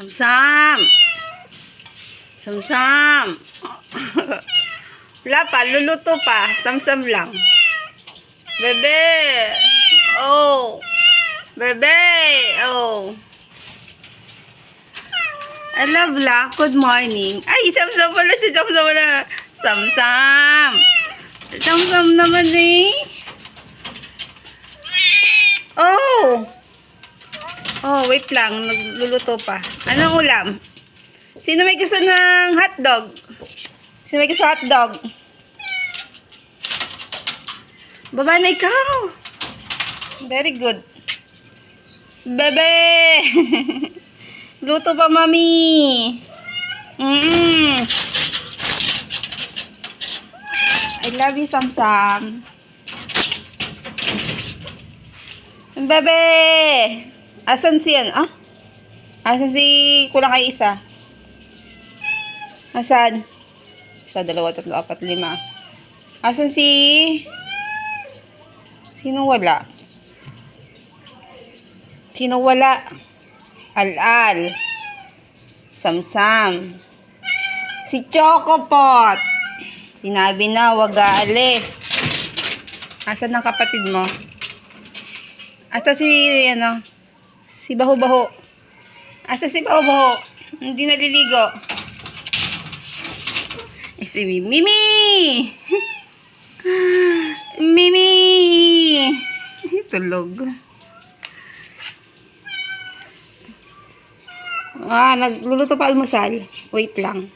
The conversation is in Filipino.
Samsam. Samsam. Wala pa, luluto pa. Samsam lang. Bebe. Oh. Bebe. Oh. Hello, Black. Good morning. Ay, Samsam pala si Samsam pala. Samsam. Samsam naman eh. Oh. Oh, wait lang. Nagluluto pa. Anong ulam? Sino may gusto ng hotdog? Sino may gusto hotdog? Baba na ikaw. Very good. Bebe! Luto pa, mami. Mm I love you, Samsam. Bebe! Asan si yan? Ah? Asan si kulang kay isa? Asan? Isa, dalawa, tatlo, apat, lima. Asan si... Sino wala? Sino wala? Al-al. Samsam. Si Chocopot. Sinabi na, wag aalis. Asan ang kapatid mo? Asa si, ano, si Baho-Baho? Asa si Baho-Baho? Hindi naliligo. Eh, si Mimi! Mimi! Tulog. Ah, nagluluto pa almusal. Wait lang.